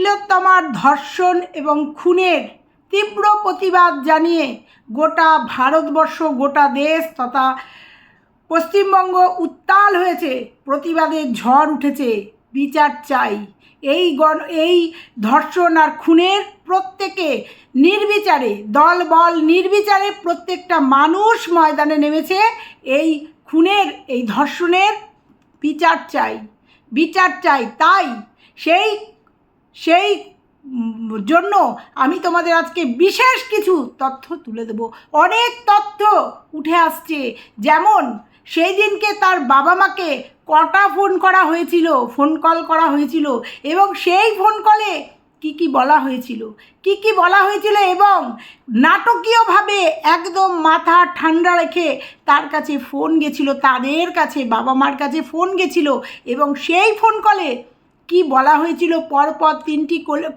তিলোত্তমার ধর্ষণ এবং খুনের তীব্র প্রতিবাদ জানিয়ে গোটা ভারতবর্ষ, গোটা দেশ তথা পশ্চিমবঙ্গ উত্তাল হয়েছে। প্রতিবাদের ঝড় উঠেছে। বিচার চাই। এই গণ, এই ধর্ষণ আর খুনের প্রত্যেকে নির্বিচারে দল বল নির্বিচারে প্রত্যেকটা মানুষ ময়দানে নেমেছে। এই খুনের, এই ধর্ষণের বিচার চাই। বিচার চাই, তাই সেই সেই জন্য আমি তোমাদের আজকে বিশেষ কিছু তথ্য তুলে দেব। অনেক তথ্য উঠে আসছে। যেমন, সেই দিনকে তার বাবা মাকে কটা ফোন করা হয়েছিল? ফোন কল করা হয়েছিল এবং সেই ফোন কলে কি কি বলা হয়েছিল? কি কি বলা হয়েছিল এবং নাটকীয়ভাবে একদম মাথা ঠান্ডা রেখে তার কাছে ফোন গেছিল, তাদের কাছে, বাবা মার কাছে ফোন গেছিল এবং সেই ফোন কলে কি বলা হয়েছিল? পরপর তিনটি কল-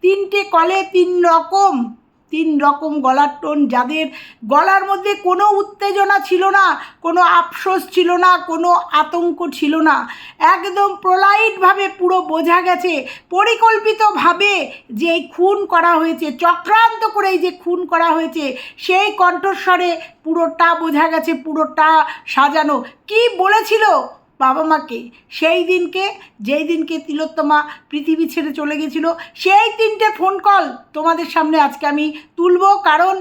তিনটে কলে তিন রকম তিন রকম গলার টোন যাদের। গলার মধ্যে কোনো উত্তেজনা ছিল না, কোনো আফসোস ছিল না, কোনো আতঙ্ক ছিল না। একদম প্রলাইটভাবে পুরো বোঝা গেছে, পরিকল্পিতভাবে যে খুন করা হয়েছে, চক্রান্ত করে যে খুন করা হয়েছে, সেই কণ্ঠস্বরে পুরোটা বোঝা গেছে, পুরোটা সাজানো। কি বলেছিল? বাবা মাকে। সেই দিনকে, যেই দিনকে তিলোত্তমা পৃথিবী ছেড়ে চলে গেছিল, সেই তিনটে ফোন কল তোমাদের সামনে আজকে আমি তুলব। কারণ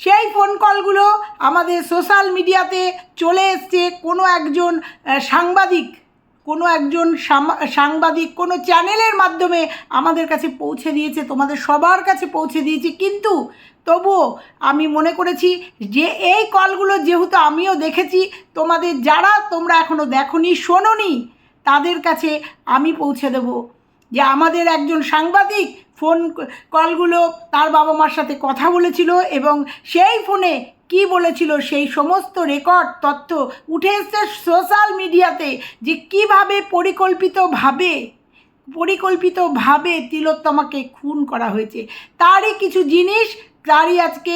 সেই ফোন কলগুলো আমাদের সোশ্যাল মিডিয়াতে চলে এসছে কোনো একজন সাংবাদিক। কোনো একজন সাংবাদিক কোনো চ্যানেলের মাধ্যমে আমাদের কাছে পৌঁছে দিয়েছে, তোমাদের সবার কাছে পৌঁছে দিয়েছে। কিন্তু তবুও আমি মনে করেছি যে এই কলগুলো যেহেতু আমিও দেখেছি, তোমাদের যারা তোমরা এখনও দেখনি, শোনোনি, তাদের কাছে আমি পৌঁছে দেব। যে আমাদের একজন সাংবাদিক ফোন কলগুলো তার বাবা মার সাথে কথা বলেছিল এবং সেই ফোনে কি বলেছিল সেই সমস্ত রেকর্ড, তথ্য উঠে এসছে সোশ্যাল মিডিয়াতে যে কীভাবে পরিকল্পিতভাবে পরিকল্পিতভাবে তিলোত্তমাকে খুন করা হয়েছে। তারই কিছু জিনিস তারই আজকে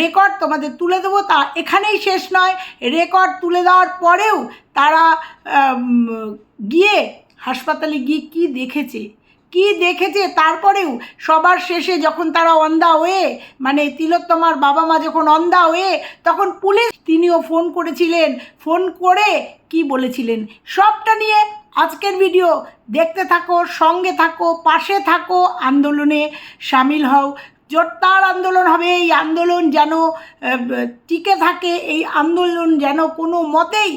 রেকর্ড তোমাদের তুলে দেবো। তা এখানেই শেষ নয়। রেকর্ড তুলে দেওয়ার পরেও তারা গিয়ে হাসপাতালে গিয়ে কি দেখেছে? কি দেখেছে? তারপরেও সবার শেষে যখন তারা অন্ধা হয়ে মানে তিলোত্তমার বাবা মা যখন অন্ধা হয়ে তখন পুলিশ তিনিও ফোন করেছিলেন। ফোন করে কি বলেছিলেন? সবটা নিয়ে আজকের ভিডিও দেখতে থাকো, সঙ্গে থাকো, পাশে থাকো, আন্দোলনে সামিল হও। জোরদার আন্দোলন হবে, এই আন্দোলন যেন টিকে থাকে, এই আন্দোলন যেন কোনো মতেই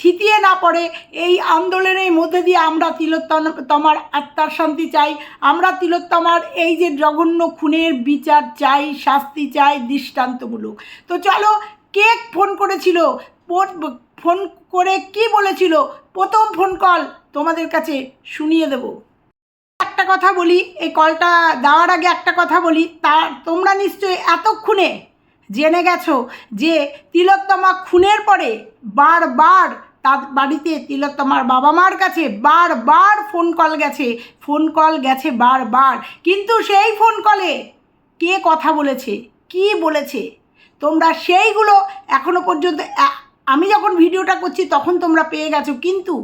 থিতিয়ে না পড়ে, এই আন্দোলনের মধ্যে দিয়ে আমরা তিলোত্তম তিলোত্তমার আত্মার শান্তি চাই। আমরা তিলোত্তমার এই যে জঘন্য খুনের বিচার চাই, শাস্তি চাই, দৃষ্টান্তমূলক। তো চলো, কে ফোন করেছিল? ফোন করে কি বলেছিল? প্রথম ফোন কল তোমাদের কাছে শুনিয়ে দেবো। একটা কথা বলি, এই কলটা দেওয়ার আগে একটা কথা বলি, তা তোমরা নিশ্চয়ই এতক্ষণে জেনে গেছো যে তিলোত্তমা খুনের পরে বারবার তার বাড়িতে তিলোত্তমার বাবা মার কাছে বারবার ফোন কল গেছে ফোন কল গেছে বারবার। কিন্তু সেই ফোন কলে কে কথা বলেছে, কি বলেছে? তোমরা সেইগুলো এখনও পর্যন্ত আমি যখন ভিডিওটা করছি তখন তোমরা পেয়ে গেছো। কিন্তু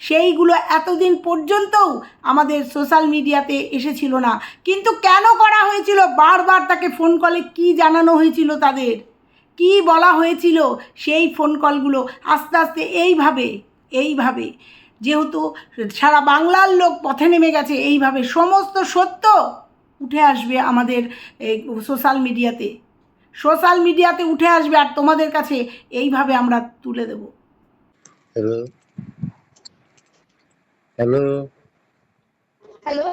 সেইগুলো এতদিন পর্যন্তও আমাদের সোশ্যাল মিডিয়াতে এসেছিল না। কিন্তু কেন করা হয়েছিল? বারবার তাকে ফোন কলে কি জানানো হয়েছিল তাদের? কি বলা হয়েছিল সেই ফোন কলগুলো আস্তে আস্তে এইভাবে এইভাবে। যেহেতু সারা বাংলার লোক পথে নেমে গেছে, এইভাবে সমস্ত সত্য উঠে আসবে আমাদের সোশ্যাল মিডিয়াতে। সোশ্যাল মিডিয়াতে উঠে আসবে আর তোমাদের কাছে এইভাবে আমরা তুলে দেব। হ্যালো। হ্যালো।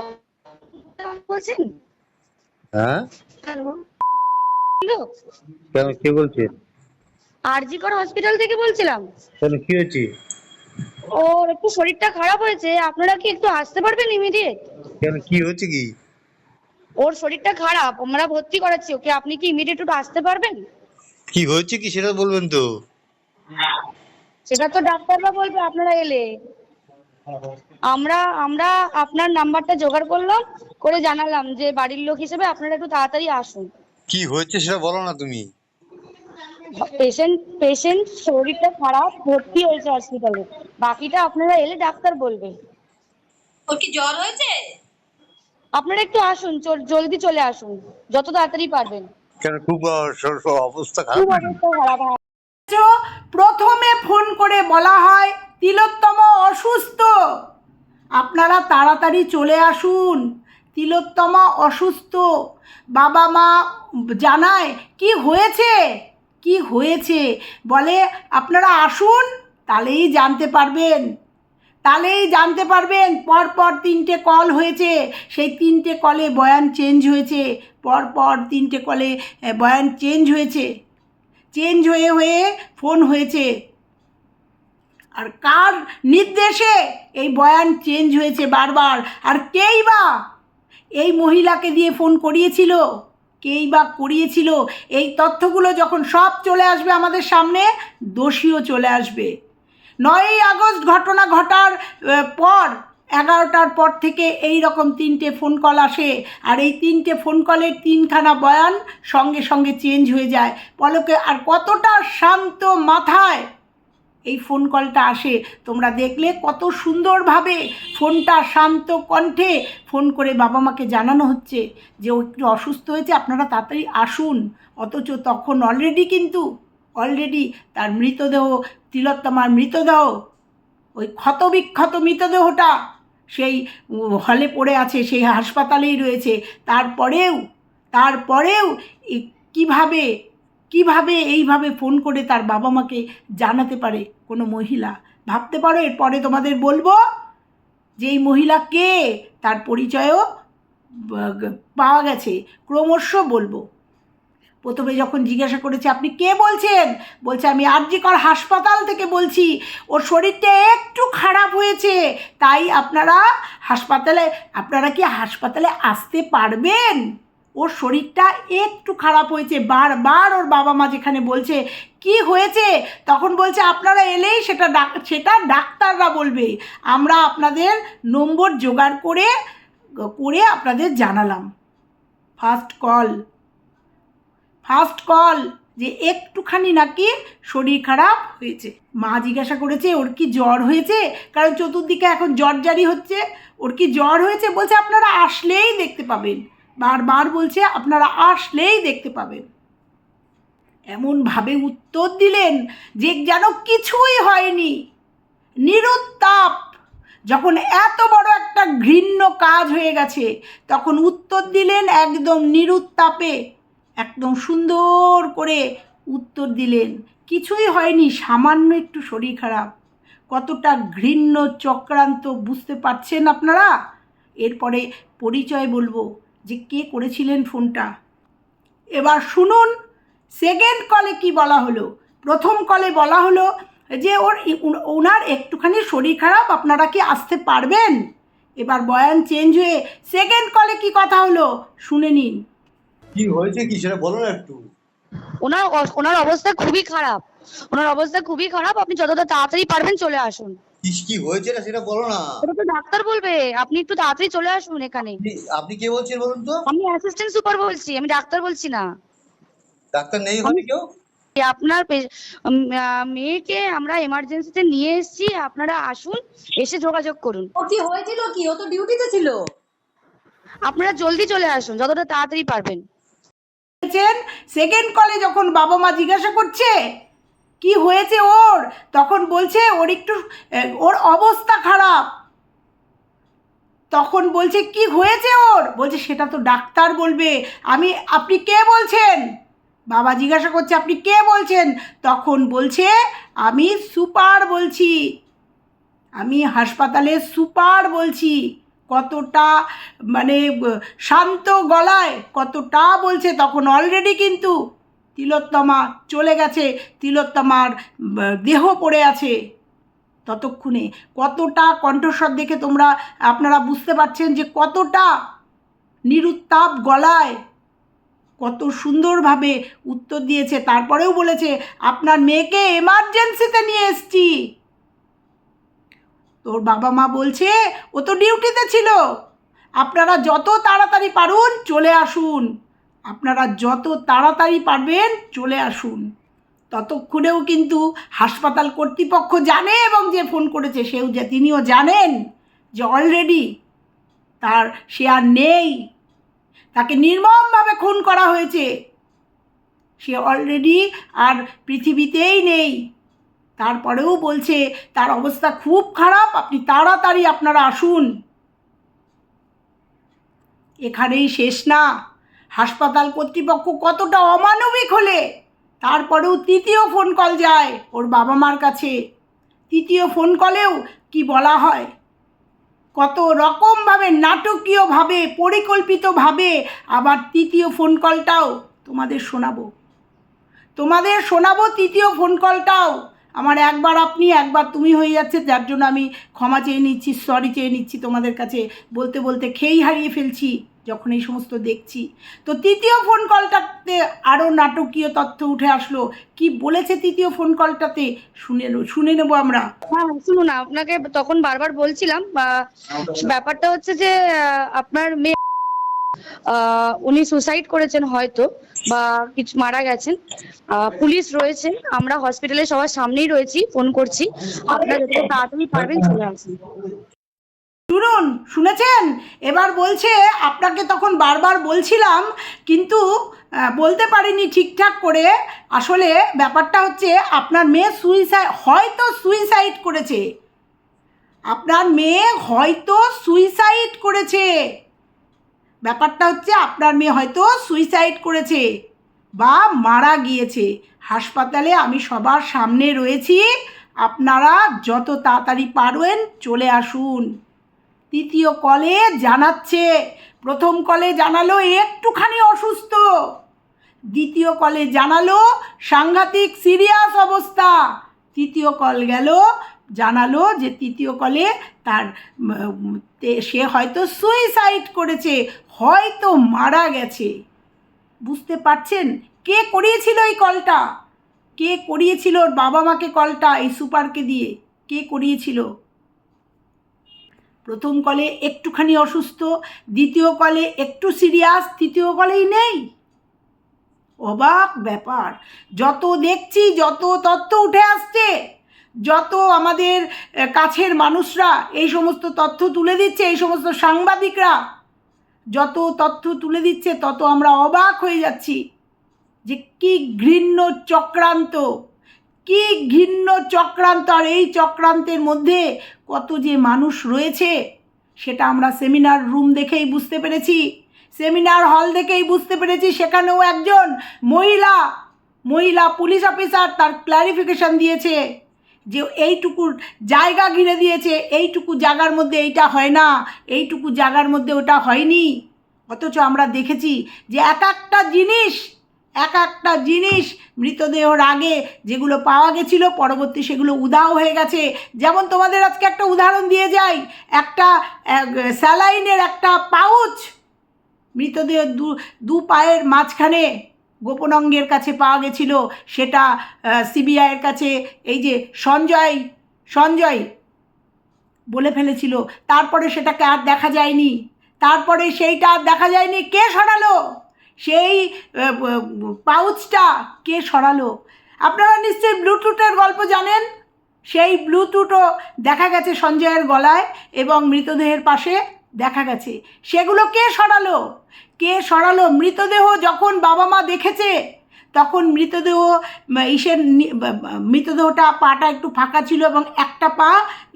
বলছেন? হ্যাঁ? কেন কে বলছেন আরজিকর হসপিটাল থেকে বলছিলাম। কেন কি হয়েছে? ওর একটু শরীরটা খারাপ হয়েছে আপনারা কি একটু আসতে পারবেন ইমিডিয়েট? কেন কি হয়েছে কি? ওর শরীরটা খারাপ আমরা ভর্তি করাচ্ছি ওকে আপনি কি ইমিডিয়েট একটু আসতে পারবেন? কি হয়েছে কি সেটা বলবেন তো? সেটা তো ডাক্তাররা বলবে আপনারা এলে। আমরা আমরা আপনার নাম্বারটা জোগাড় করলাম করে জানালাম যে বাড়ির লোক হিসেবে আপনারা একটু তাড়াতাড়ি আসুন। কি হয়েছে সেটা বলো না তুমি। পেশেন্ট পেশেন্ট শরীরটা খারাপ ভর্তি হয়েছে হসপিটালে বাকিটা আপনারা এলে ডাক্তার বলবে। ওর কি জ্বর হয়েছে? আপনারা একটু আসুন জলদি চলে আসুন যত তাড়াতাড়ি পারবেন। কেন খুব অবস্থা খারাপ অবস্থা খারাপ হ্যাঁ। প্রথমে ফোন করে বলা হয় তিলোত্তম অসুস্থ। আপনারা তাড়াতাড়ি চলে আসুন। তিলোত্তমা অসুস্থ। বাবা মা জানায়, কি হয়েছে? কি হয়েছে? বলে, আপনারা আসুন, তাহলেই জানতে পারবেন। তাহলেই জানতে পারবেন পর পর তিনটে কল হয়েছে। সেই তিনটে কলে বয়ান চেঞ্জ হয়েছে। পর পর তিনটে কলে বয়ান চেঞ্জ হয়েছে। চেঞ্জ হয়ে হয়ে ফোন হয়েছে। আর কার নির্দেশে এই বয়ান চেঞ্জ হয়েছে বারবার? আর কেই বা এই মহিলাকে দিয়ে ফোন করিয়েছিল? কেই বা করিয়েছিল? এই তথ্যগুলো যখন সব চলে আসবে আমাদের সামনে, দোষীও চলে আসবে। নয়ই আগস্ট ঘটনা ঘটার পর, এগারোটার পর থেকে এই রকম তিনটে ফোন কল আসে। আর এই তিনটে ফোন কলের তিনখানা বয়ান সঙ্গে সঙ্গে চেঞ্জ হয়ে যায়। পলকে আর কতটা শান্ত মাথায় এই ফোন কলটা আসে, তোমরা দেখলে কত সুন্দরভাবে ফোনটা শান্ত কণ্ঠে ফোন করে বাবা মাকে জানানো হচ্ছে যে ও একটু অসুস্থ হয়েছে, আপনারা তাড়াতাড়ি আসুন। অথচ তখন অলরেডি কিন্তু অলরেডি তার মৃতদেহ, তিলোত্তমার মৃতদেহ, ওই ক্ষতবিক্ষত মৃতদেহটা সেই হলে পড়ে আছে, সেই হাসপাতালেই রয়েছে। তারপরেও তারপরেও কীভাবে কীভাবে এইভাবে ফোন করে তার বাবা মাকে জানাতে পারে কোনো মহিলা? ভাবতে পারো, এরপরে তোমাদের বলব যে এই মহিলা কে? তার পরিচয়ও পাওয়া গেছে। ক্রমশ বলব। প্রথমে যখন জিজ্ঞাসা করেছে, আপনি কে বলছেন? বলছে, আমি আরজিকর হাসপাতাল থেকে বলছি। ওর শরীরটা একটু খারাপ হয়েছে, তাই আপনারা হাসপাতালে, আপনারা কি হাসপাতালে আসতে পারবেন? ওর শরীরটা একটু খারাপ হয়েছে, বারবার ওর বাবা মা যেখানে বলছে, কি হয়েছে? তখন বলছে, আপনারা এলেই সেটা সেটা ডাক্তাররা বলবে। আমরা আপনাদের নম্বর জোগাড় করে করে আপনাদের জানালাম। ফার্স্ট কল ফার্স্ট কল যে একটুখানি নাকি শরীর খারাপ হয়েছে। মা জিজ্ঞাসা করেছে, ওর কি জ্বর হয়েছে? কারণ চতুর্দিকে এখন জ্বর জারি হচ্ছে। ওর কি জ্বর হয়েছে? বলছে, আপনারা আসলেই দেখতে পাবেন। বারবার বলছে, আপনারা আসলেই দেখতে পাবেন। এমনভাবে উত্তর দিলেন যে যেন কিছুই হয়নি। নিরুত্তাপ। যখন এত বড় একটা ঘৃণ্য কাজ হয়ে গেছে, তখন উত্তর দিলেন একদম নিরুত্তাপে। একদম সুন্দর করে উত্তর দিলেন, কিছুই হয়নি, সামান্য একটু শরীর খারাপ। কতটা ঘৃণ্য চক্রান্ত, বুঝতে পারছেন আপনারা? এরপরে পরিচয় বলব যে কে করেছিলেন ফোনটা? এবার শুনুন সেকেন্ড কলে কি বলা হলো? প্রথম কলে বলা হলো যে ওর ওনার একটুখানি শরীর খারাপ আপনারা কি আসতে পারবেন? এবার বয়ান চেঞ্জ হয়ে সেকেন্ড কলে কি কথা হলো? শুনে নিন। কি হয়েছে কি সেটা বলো না একটু। ওনার ওনার অবস্থা খুবই খারাপ। ওনার অবস্থা খুবই খারাপ আপনি যতটা তাড়াতাড়ি পারবেন চলে আসুন। কি কি হয়েছে না সেটা বলো না। ওটা তো ডাক্তার বলবে। আপনি একটু তাড়াতাড়ি চলে আসুন এখানে। আপনি- কে বলছেন বলুন তো? আমি অ্যাসিস্ট্যান্ট সুপার বলছি আমি ডাক্তার বলছি না। ডাক্তার নেই হবে কেউ? আপনার মেয়েকে আমরা এমার্জেন্সিতে নিয়ে এসেছি আপনারা আসুন এসে যোগাযোগ করুন। ও কি হয়েছিল কি? ও তো ডিউটিতে ছিল? আপনারা জলদি চলে আসুন যতটা তাড়াতাড়ি পারবেন। বলেছেন সেকেন্ড কলে যখন বাবা মা জিজ্ঞাসা করছে কি হয়েছে ওর? তখন বলছে ওর একটু ওর অবস্থা খারাপ। তখন বলছে, কি হয়েছে ওর? বলছে, সেটা তো ডাক্তার বলবে। আমি, আপনি কে বলছেন? বাবা জিজ্ঞাসা করছে, আপনি কে বলছেন? তখন বলছে, আমি সুপার বলছি। আমি হাসপাতালে সুপার বলছি। কতটা মানে শান্ত গলায় কতটা বলছে তখন অলরেডি কিন্তু তিলোত্তমা চলে গেছে। তিলোত্তমার দেহ পড়ে আছে। ততক্ষণে কতটা কণ্ঠস্বর দেখে তোমরা, আপনারা বুঝতে পারছেন যে কতটা নিরুত্তাপ গলায় কত সুন্দরভাবে উত্তর দিয়েছে। তারপরেও বলেছে, আপনার মেয়েকে এমার্জেন্সিতে নিয়ে এসছি। তোর বাবা মা বলছে, ও তো ডিউটিতে ছিল। আপনারা যত তাড়াতাড়ি পারুন, চলে আসুন। আপনারা যত তাড়াতাড়ি পারবেন চলে আসুন। ততক্ষণেও কিন্তু হাসপাতাল কর্তৃপক্ষ জানে এবং যে ফোন করেছে সেও যে তিনিও জানেন যে অলরেডি তার সে আর নেই। তাকে নির্মমভাবে খুন করা হয়েছে। সে অলরেডি আর পৃথিবীতেই নেই। তারপরেও বলছে, তার অবস্থা খুব খারাপ, আপনি তাড়াতাড়ি আপনারা আসুন। এখানেই শেষ না। হাসপাতাল কর্তৃপক্ষ কতটা অমানবিক হলে? তারপরেও তৃতীয় ফোন কল যায় ওর বাবা মার কাছে। তৃতীয় ফোন কলেও কি বলা হয়? কত রকমভাবে নাটকীয়ভাবে, পরিকল্পিতভাবে আবার তৃতীয় ফোন কলটাও তোমাদের শোনাবো। তোমাদের শোনাবো তৃতীয় ফোন কলটাও আমার একবার আপনি, একবার তুমি হয়ে যাচ্ছে, যার জন্য আমি ক্ষমা চেয়ে নিচ্ছি সরি চেয়ে নিচ্ছি তোমাদের কাছে। বলতে বলতে খেয়েই হারিয়ে ফেলছি। যখন এই সমস্ত দেখছি। তো তৃতীয় ফোন কলটাতে আরও নাটকীয় তথ্য উঠে আসলো। কি বলেছে তৃতীয় ফোন কলটাতে শুনে শুনে নেব আমরা। হ্যাঁ শুনুন, আপনাকে তখন বারবার বলছিলাম ব্যাপারটা হচ্ছে যে আপনার মেয়ে উনি সুসাইড করেছেন হয়তো, বা কিছু মারা গেছেন। পুলিশ রয়েছে, আমরা হসপিটালে সবার সামনেই রয়েছি ফোন করছি। আপনারা তাড়াতাড়ি পারবেন চলে আসুন। শুনুন শুনেছেন? এবার বলছে, আপনাকে তখন বারবার বলছিলাম, কিন্তু বলতে পারিনি ঠিকঠাক করে। আসলে ব্যাপারটা হচ্ছে, আপনার মেয়ে সুইসাইড হয়তো সুইসাইড করেছে। আপনার মেয়ে হয়তো সুইসাইড করেছে। ব্যাপারটা হচ্ছে, আপনার মেয়ে হয়তো সুইসাইড করেছে বা মারা গিয়েছে। হাসপাতালে আমি সবার সামনে রয়েছি। আপনারা যত তাড়াতাড়ি পারবেন, চলে আসুন। তৃতীয় কলে জানাচ্ছে। প্রথম কলে জানালো একটুখানি অসুস্থ। দ্বিতীয় কলে জানালো সাংঘাতিক সিরিয়াস অবস্থা। তৃতীয় কল গেল, জানালো যে তৃতীয় কলে তার সে হয়তো সুইসাইড করেছে, হয়তো মারা গেছে। বুঝতে পারছেন? কে করিয়েছিল এই কলটা? কে করিয়েছিল ওর বাবা মাকে কলটা এই সুপারকে দিয়ে? কে করিয়েছিল? প্রথম কলে একটুখানি অসুস্থ, দ্বিতীয় কলে একটু সিরিয়াস, তৃতীয় কলেই নেই। অবাক ব্যাপার। যত দেখছি, যত তথ্য উঠে আসছে, যত আমাদের কাছের মানুষরা এই সমস্ত তথ্য তুলে দিচ্ছে, এই সমস্ত সাংবাদিকরা যত তথ্য তুলে দিচ্ছে, তত আমরা অবাক হয়ে যাচ্ছি যে কি ঘৃণ্য চক্রান্ত। কি ঘৃণ্য চক্রান্ত আর এই চক্রান্তের মধ্যে কত যে মানুষ রয়েছে, সেটা আমরা সেমিনার রুম দেখেই বুঝতে পেরেছি। সেমিনার হল দেখেই বুঝতে পেরেছি, সেখানেও একজন মহিলা মহিলা পুলিশ অফিসার তার ক্লারিফিকেশন দিয়েছে যে এইটুকু জায়গা ঘিরে দিয়েছে, এইটুকু জায়গার মধ্যে এইটা হয় না, এইটুকু জায়গার মধ্যে ওটা হয়নি। অথচ আমরা দেখেছি যে এক একটা জিনিস এক একটা জিনিস মৃতদেহর আগে যেগুলো পাওয়া গেছিল, পরবর্তী সেগুলো উদাও হয়ে গেছে। যেমন তোমাদের আজকে একটা উদাহরণ দিয়ে যাই, একটা স্যালাইনের একটা পাউচ মৃতদেহ দু দু পায়ের মাঝখানে গোপন অঙ্গের কাছে পাওয়া গেছিল, সেটা সিবিআইয়ের কাছে, এই যে সঞ্জয় সঞ্জয় বলে ফেলেছিল। তারপরে সেটাকে আর দেখা যায়নি। তারপরে সেইটা আর দেখা যায়নি। কে সরালো? সেই পাউচটা কে সরালো? আপনারা নিশ্চয়ই ব্লুটুথের গল্প জানেন। সেই ব্লুটুথও দেখা গেছে সঞ্জয়ের গলায় এবং মৃতদেহের পাশে দেখা গেছে। সেগুলো কে সরালো? কে সরালো? মৃতদেহ যখন বাবা মা দেখেছে, তখন মৃতদেহ ইসের মৃতদেহটা পাটা একটু ফাঁকা ছিল এবং একটা পা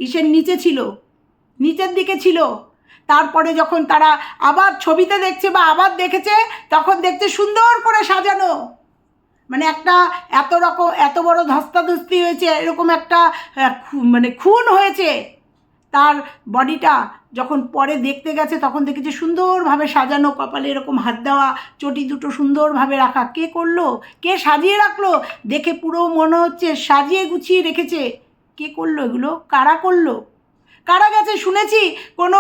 ইসের নিচে ছিল, নিচের দিকে ছিল। তারপরে যখন তারা আবার ছবিতে দেখছে বা আবার দেখেছে, তখন দেখছে সুন্দর করে সাজানো। মানে একটা এত রকম, এত বড় ধস্তাধস্তি হয়েছে, এরকম একটা মানে খুন হয়েছে তার বডিটা। যখন পরে দেখতে গেছে, তখন দেখেছে সুন্দরভাবে সাজানো, কপালে এরকম হাত দেওয়া, চটি দুটো সুন্দরভাবে রাখা। কে করল? কে সাজিয়ে রাখল? দেখে পুরো মনে হচ্ছে সাজিয়ে গুছিয়ে রেখেছে। কে করল এগুলো? কারা করল? কারা গেছে শুনেছি? কোনো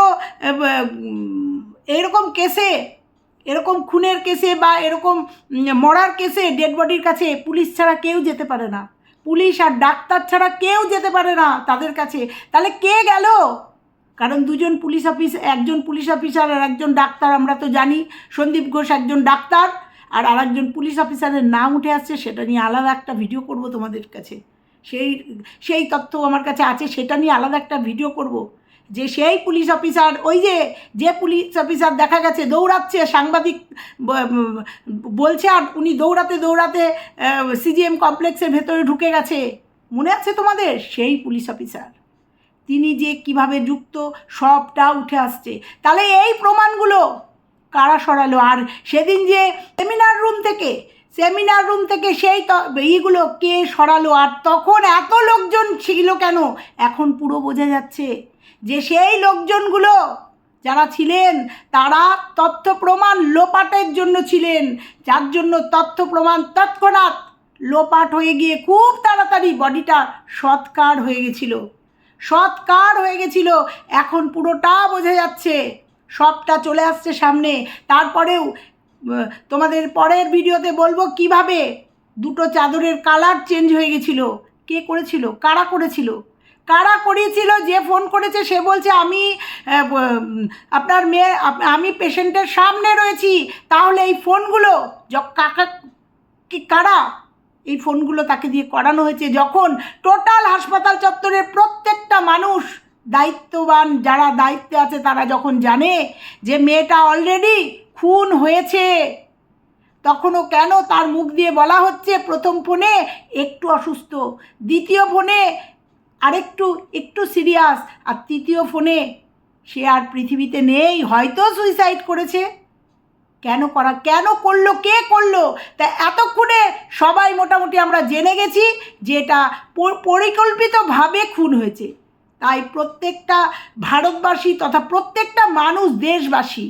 এরকম কেসে, এরকম খুনের কেসে বা এরকম মরার কেসে ডেড বডির কাছে পুলিশ ছাড়া কেউ যেতে পারে না। পুলিশ আর ডাক্তার ছাড়া কেউ যেতে পারে না তাদের কাছে। তাহলে কে গেল? কারণ দুজন পুলিশ অফিস, একজন পুলিশ অফিসার আর একজন ডাক্তার আমরা তো জানি। সন্দীপ ঘোষ একজন ডাক্তার আর আরেকজন পুলিশ অফিসারের নাম উঠে আসছে, সেটা নিয়ে আলাদা একটা ভিডিও করব তোমাদের কাছে। সেই সেই তথ্য আমার কাছে আছে, সেটা নিয়ে আলাদা একটা ভিডিও করব। যে সেই পুলিশ অফিসার ওই যে যে পুলিশ অফিসার দেখা গেছে, দৌড়াচ্ছে, সাংবাদিক বলছে আর উনি দৌড়াতে দৌড়াতে সিজিএম কমপ্লেক্সের ভেতরে ঢুকে গেছে। মনে আছে তোমাদের? সেই পুলিশ অফিসার তিনি যে কীভাবে যুক্ত, সবটা উঠে আসছে। তাহলে এই প্রমাণগুলো কারা সরালো? আর সেদিন যে সেমিনার রুম থেকে সেমিনার রুম থেকে সেই এইগুলো কে সরালো? আর তখন এত লোকজন ছিল কেন? এখন পুরো বোঝা যাচ্ছে যে সেই লোকজনগুলো যারা ছিলেন, তারা তথ্য প্রমাণ লোপাটের জন্য ছিলেন। যার জন্য তথ্য প্রমাণ তৎক্ষণাৎ লোপাট হয়ে গিয়ে খুব তাড়াতাড়ি বডিটা সৎকার হয়ে গেছিল। সৎকার হয়ে গেছিল। এখন পুরোটা বোঝা যাচ্ছে। সবটা চলে আসছে সামনে। তারপরেও তোমাদের পরের ভিডিওতে বলব কীভাবে দুটো চাদরের কালার চেঞ্জ হয়ে গেছিল। কে করেছিল? কারা করেছিল? কারা করিয়েছিল? যে ফোন করেছে, সে বলছে, আমি আপনার মেয়ে আমি পেশেন্টের সামনে রয়েছি। তাহলে এই ফোনগুলো কাকা, কি, কারা? এই ফোনগুলো তাকে দিয়ে করানো হয়েছে যখন টোটাল হাসপাতাল চত্বরের প্রত্যেকটা মানুষ দায়িত্ববান, যারা দায়িত্বে আছে তারা যখন জানে যে মেয়েটা অলরেডি খুন হয়েছে। তখনও কেন তার মুখ দিয়ে বলা হচ্ছে, প্রথম ফোনে একটু অসুস্থ, দ্বিতীয় ফোনে আরেকটু, একটু সিরিয়াস, আর তৃতীয় ফোনে সে আর পৃথিবীতে নেই, হয়তো সুইসাইড করেছে। কেন করা, কেন করল, কে করল? তা এতক্ষণে সবাই মোটামুটি আমরা জেনে গেছি যে এটা পরিকল্পিতভাবে খুন হয়েছে। তাই প্রত্যেকটা ভারতবাসী তথা প্রত্যেকটা মানুষ দেশবাসী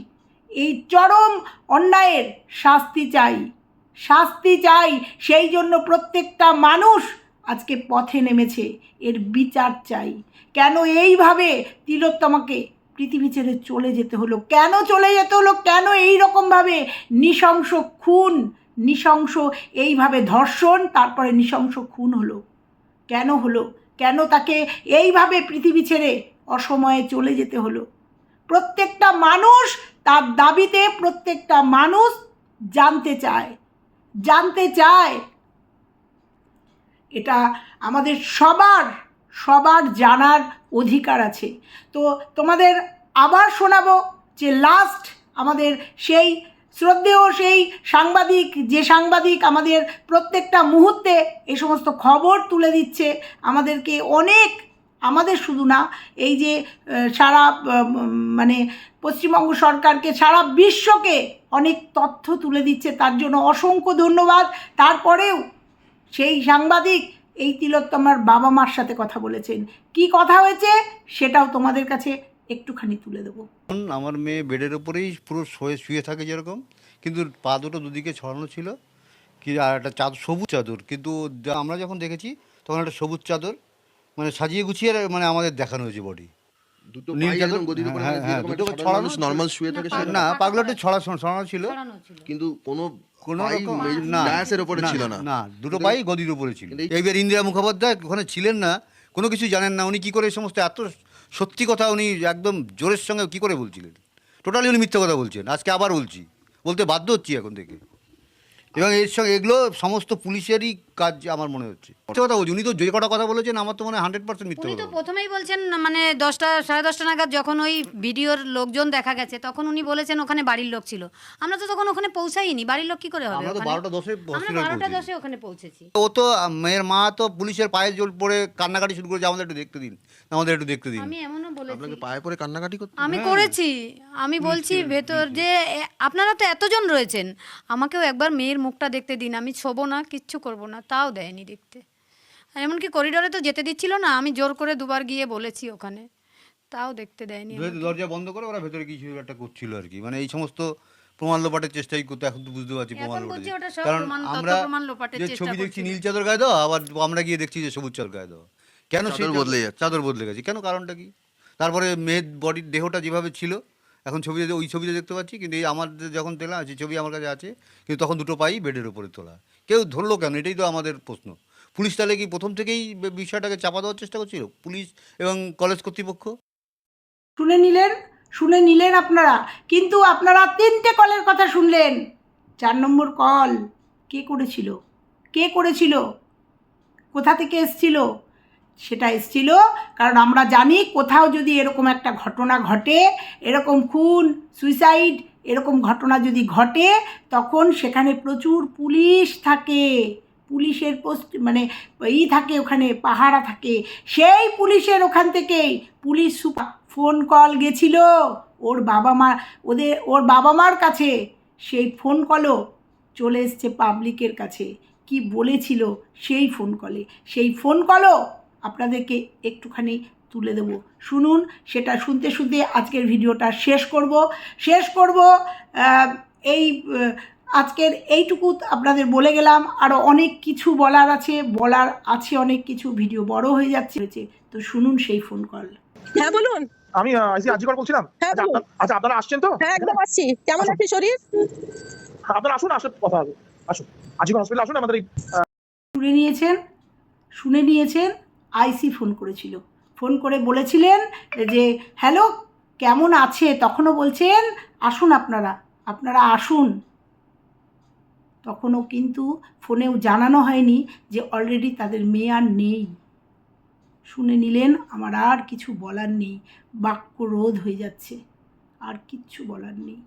এই চরম অন্যায়ের শাস্তি চাই। শাস্তি চাই, সেই জন্য প্রত্যেকটা মানুষ আজকে পথে নেমেছে, এর বিচার চাই। কেন এইভাবে তিলোত্তমাকে পৃথিবী ছেড়ে চলে যেতে হলো? কেন চলে যেতে হলো? কেন এই রকমভাবে নৃশংস খুন, নৃশংস এইভাবে ধর্ষণ, তারপরে নৃশংস খুন হলো? কেন হলো? কেন তাকে এইভাবে পৃথিবী ছেড়ে অসময়ে চলে যেতে হলো? প্রত্যেকটা মানুষ তার দাবিতে প্রত্যেকটা মানুষ জানতে চায় জানতে চায়। এটা আমাদের সবার সবার জানার অধিকার আছে। তো তোমাদের আবার শোনাবো যে লাস্ট আমাদের সেই শ্রদ্ধেয় সেই সাংবাদিক, যে সাংবাদিক আমাদের প্রত্যেকটা মুহূর্তে এই সমস্ত খবর তুলে দিচ্ছে, আমাদেরকে অনেক আমাদের শুধু না, এই যে সারা মানে পশ্চিমবঙ্গ সরকারকে সারা বিশ্বকে অনেক তথ্য তুলে দিচ্ছে, তার জন্য অসংখ্য ধন্যবাদ। তারপরেও সেই সাংবাদিক, এই তিলোত্তমার বাবা মার সাথে কথা বলেছেন। কি কথা হয়েছে সেটাও তোমাদের কাছে একটুখানি তুলে দেবো। আমার মেয়ে বেডের ওপরেই পুরো শুয়ে শুয়ে থাকে যেরকম, কিন্তু পা দুটো দুদিকে ছড়ানো ছিল, কি আর একটা চাদর, সবুজ চাদর, কিন্তু আমরা যখন দেখেছি, তখন একটা সবুজ চাদর মানে সাজিয়ে গুছিয়ে মানে আমাদের দেখানো হয়েছে বডি দুটো হ্যাঁ, হ্যাঁ, নর্মাল শুয়ে থাকে না পাগলাটে ছড়া ছড়ানো ছিল। কিন্তু কোনো কোনো ডায়াসের উপরে ছিল না। না দুটো পাই গদির উপরে ছিল। এইবার ইন্দিরা মুখোপাধ্যায় ওখানে ছিলেন না কোনো কিছু জানেন না উনি কি করে এই সমস্ত এত সত্যি কথা উনি একদম জোরের সঙ্গে কি করে বলছিলেন? টোটালি উনি মিথ্যা কথা বলছেন। আজকে আবার বলছি। বলতে বাধ্য হচ্ছি এখন থেকে। এবং এর সঙ্গে এগুলো সমস্ত পুলিশেরই কাজ আমার মনে হচ্ছে। কথা বলছি উনি তো যে কটা কথা বলেছেন আমার তো মনে হয় হান্ড্রেড পার্সেন্ট মিথ্যা তো প্রথমেই বলছেন মানে দশটা সাড়ে দশটা নাগাদ যখন ওই ভিডিওর লোকজন দেখা গেছে তখন উনি বলেছেন ওখানে বাড়ির লোক ছিল। আমরা তো তখন ওখানে পৌঁছাইনি বাড়ির লোক কি করে হবে আমরা তো বারোটা দশে আমরা বারোটা দশে ওখানে পৌঁছেছি। ও তো মেয়ের মা তো পুলিশের পায়ে জল পড়ে কান্নাকাটি শুরু করেছে আমাদের একটু দেখতে দিন। আমাদের একটু দেখতে দিন। আমি এমনও বলেছি। আপনাকে পায়ে পড়ে কান্নাকাটি করতে আমি করেছি। আমি বলছি ভেতর যে এ, আপনারা তো এতজন রয়েছেন আমাকেও একবার মেয়ের মুখটা দেখতে দিন। আমি ছোবো না কিচ্ছু করব না তাও দেয়নি দেখতে। আর এমনকি করিডোরে তো যেতে দিচ্ছিল না আমি জোর করে দুবার গিয়ে বলেছি ওখানে। তাও দেখতে দেয়নি ভেতরে দরজা বন্ধ করে ওরা ভেতরে কিছু একটা করছিল আর কি। মানে এই সমস্ত প্রমাণ লোপাটের চেষ্টাই করতে এখন তো বুঝতে পারছি প্রমাণ লোপাটের বুঝছি ওটা সব কারণ প্রমাণ, তথ্য আমরা প্রমাণ লোপাটের যে চেষ্টা ছবি দেখছি নীল চাদর গায়ে দাও আবার আমরা গিয়ে দেখছি যে সবুজ চাদর গায়ে দাও কেন চাদর বদলে যাচ্ছে। চাদর বদলে গেছে। কেন কারণটা কি? তারপরে মেয়ের বডির দেহটা যেভাবে ছিল এখন ছবিতে ওই ছবিতে দেখতে পাচ্ছি কিন্তু এই আমার যে যখন দিলাম যে ছবি আমার কাছে আছে কিন্তু তখন দুটো পাই বেডের উপরে তোলা। কেউ ধরলো কেন? এটাই তো আমাদের প্রশ্ন। পুলিশ তাহলে কি প্রথম থেকেই বিষয়টাকে চাপা দেওয়ার চেষ্টা করছিল? পুলিশ এবং কলেজ কর্তৃপক্ষ? শুনে নিলেন শুনে নিলেন আপনারা কিন্তু আপনারা তিনটে কলের কথা শুনলেন। চার নম্বর কল কে করেছিল? কে করেছিল? কোথা থেকে এসছিল? সেটা এসছিল। কারণ আমরা জানি কোথাও যদি এরকম একটা ঘটনা ঘটে, এরকম খুন সুইসাইড এরকম ঘটনা যদি ঘটে, তখন সেখানে প্রচুর পুলিশ থাকে। পুলিশের পোস্ট মানে ই থাকে ওখানে, পাহারা থাকে। সেই পুলিশের ওখান থেকেই পুলিশ ফোন কল গেছিল। ওর বাবা মা, ওদের, ওর বাবা মার কাছে সেই ফোন কলও চলে এসছে পাবলিকের কাছে। কি বলেছিল সেই ফোন কলে। সেই ফোন কলও আপনাদেরকে একটুখানি তুলে দেব। শুনুন সেটা শুনতে শুনতে আজকের ভিডিওটা শেষ করব। শেষ করব এই আজকের এইটুকু আপনাদের বলে গেলাম। আরও অনেক কিছু বলার আছে বলার আছে অনেক কিছু। ভিডিও বড় হয়ে যাচ্ছে। হয়েছে। তো শুনুন সেই ফোন কল হ্যাঁ বলুন। আমি আইসি আজিকর বলছিলাম হ্যাঁ, আচ্ছা। আপনার- আচ্ছা আপনারা আসছেন তো? হ্যাঁ একদম আসছি। কেমন আছে শরীর? আপনারা আসুন আসুন কথা হবে। আসুন। আজিকর হসপিটাল আসুন আমাদের শুনে নিয়েছেন? শুনে নিয়েছেন? আইসি ফোন করেছিল। ফোন করে বলেছিলেন যে, হ্যালো, কেমন আছে? তখনও বলছেন, আসুন আপনারা আপনারা আসুন। তখনও কিন্তু ফোনেও জানানো হয়নি যে অলরেডি তাদের মেয়ে আর নেই। শুনে নিলেন, আমার আর কিছু বলার নেই, বাক্য রোধ হয়ে যাচ্ছে, আর কিচ্ছু বলার নেই।